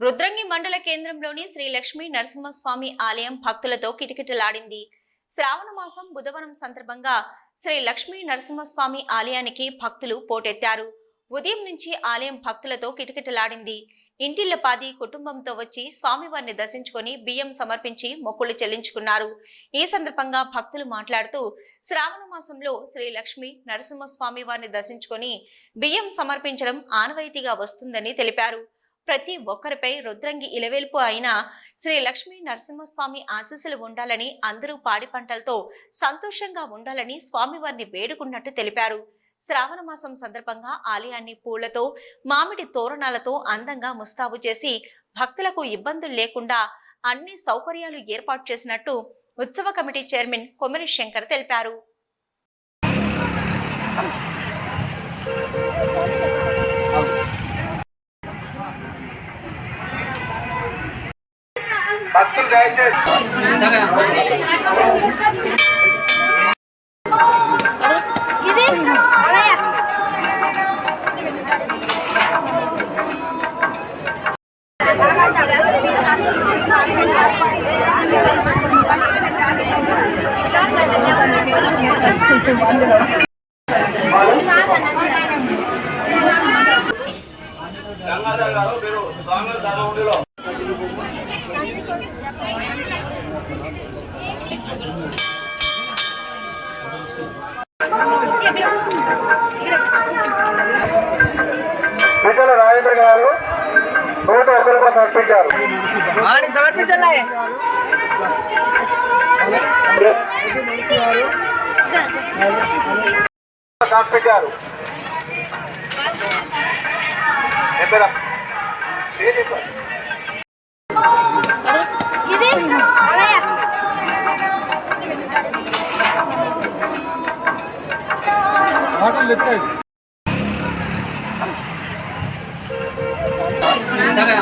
రుద్రంగి మండల కేంద్రంలోని శ్రీ లక్ష్మీ నరసింహస్వామి ఆలయం భక్తులతో కిటకిటలాడింది. శ్రావణ మాసం బుధవారం సందర్భంగా శ్రీ లక్ష్మీ నరసింహస్వామి ఆలయానికి భక్తులు పోటెత్తారు. ఉదయం నుంచి ఆలయం భక్తులతో కిటకిటలాడింది. ఇంటిల్లపాది కుటుంబంతో వచ్చి స్వామివారిని దర్శించుకొని బియ్యం సమర్పించి మొక్కులు చెల్లించుకున్నారు. ఈ సందర్భంగా భక్తులు మాట్లాడుతూ శ్రావణ మాసంలో శ్రీ లక్ష్మి నరసింహస్వామి వారిని దర్శించుకొని బియ్యం సమర్పించడం ఆనవాయితీగా వస్తుందని తెలిపారు. ప్రతి ఒక్కరిపై రుద్రంగి ఇలవేల్పు అయిన శ్రీ లక్ష్మీ నరసింహస్వామి ఆశీస్సులు ఉండాలని అందరూ పాడి పంటలతో సంతోషంగా ఉండాలని స్వామివారిని వేడుకున్నట్టు తెలిపారు. శ్రావణ మాసం సందర్భంగా ఆలయాన్ని పూలతో మామిడి తోరణాలతో అందంగా ముస్తాబు చేసి భక్తులకు ఇబ్బందులు లేకుండా అన్ని సౌకర్యాలు ఏర్పాటు చేసినట్టు ఉత్సవ కమిటీ చైర్మన్ కొమరి శంకర్ తెలిపారు. భక్తులు దయచేసి. గంగాధర్ గారు మీరు స్వామి ధర్మగుడిలో విజయ రాజేంద్ర గారు నూట సమర్పించారు వాడికి సమర్పించండి. సమర్పించారు చెప్పరా? సరే.